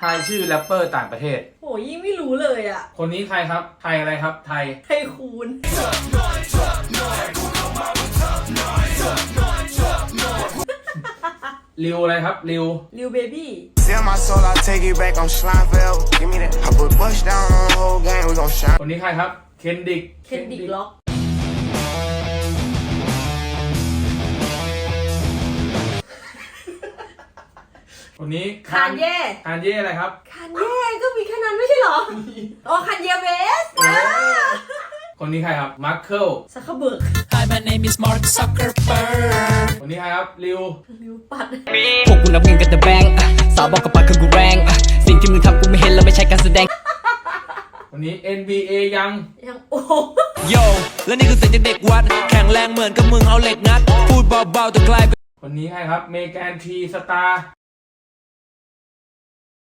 ทายชื่อแรปเปอร์ต่างประเทศ โหยิ่งไม่รู้เลยอะคนนี้ใครครับ ไทยอะไรครับ ไทยให้คูณริวอะไรครับ ริว ริวเบบี้ Sell my soul, I'll take it back. I'm slime forever. Give me that. I put bust down on the whole game. We gon' shine. คนนี้ใครครับ เคนดิก เคนดิกล็อก คนนี้คานเย่คานเย่อะไรครับคานเย่ก็มีแค่นั้นไม่ใช่เหรออ๋อคานเย่เวสคนนี้ใครครับมาร์เคิลซักเคอร์เบิร์ก Hi my name is Mark Zuckerberg คนนี้ใครครับริวริวปัดพวกกูนับเงินกันแต่แบงค์อะสาวบอกกับปากคือกูแรงอะสิ่งที่มึงทำกูไม่เห็นแล้วไม่ใช่การแสดงคนนี้ NBA ยังยังโอ้โยและนี่คือเสียงจากเด็กวัด แข็งแรงเหมือนกับมึงเอาเหล็กงัด พูดเบาๆแต่กลายเป็นคนนี้ใครครับเมแกนทีสตาร์